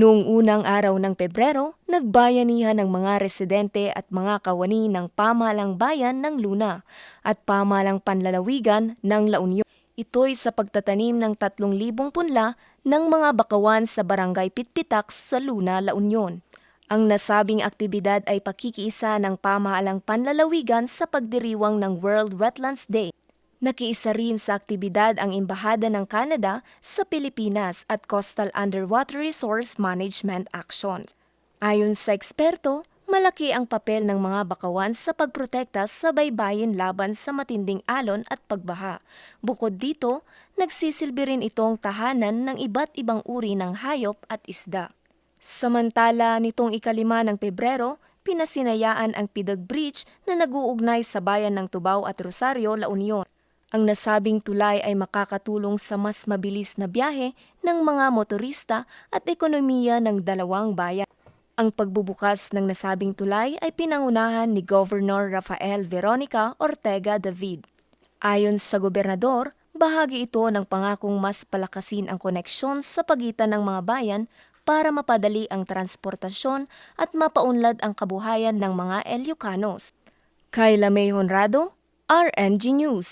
Noong unang araw ng Pebrero, nagbayanihan ng mga residente at mga kawani ng pamahalang bayan ng Luna at pamahalang panlalawigan ng La Union. Ito'y sa pagtatanim ng 3,000 punla ng mga bakawan sa barangay Pitpitax sa Luna, La Union. Ang nasabing aktibidad ay pakikiisa ng pamahalang panlalawigan sa pagdiriwang ng World Wetlands Day. Nakiisa rin sa aktibidad ang Embahada ng Canada sa Pilipinas at Coastal Underwater Resource Management Actions. Ayon sa eksperto, malaki ang papel ng mga bakawan sa pagprotekta sa baybayin laban sa matinding alon at pagbaha. Bukod dito, nagsisilbi rin itong tahanan ng iba't ibang uri ng hayop at isda. Samantala, nitong ikalima ng Pebrero, pinasinayaan ang Pidag Bridge na naguugnay sa bayan ng Tubao at Rosario, La Union. Ang nasabing tulay ay makakatulong sa mas mabilis na biyahe ng mga motorista at ekonomiya ng dalawang bayan. Ang pagbubukas ng nasabing tulay ay pinangunahan ni Governor Rafael Veronica Ortega David. Ayon sa gobernador, bahagi ito ng pangakong mas palakasin ang koneksyon sa pagitan ng mga bayan para mapadali ang transportasyon at mapaunlad ang kabuhayan ng mga Eleucanos. Kayla May Honrado, RNG News.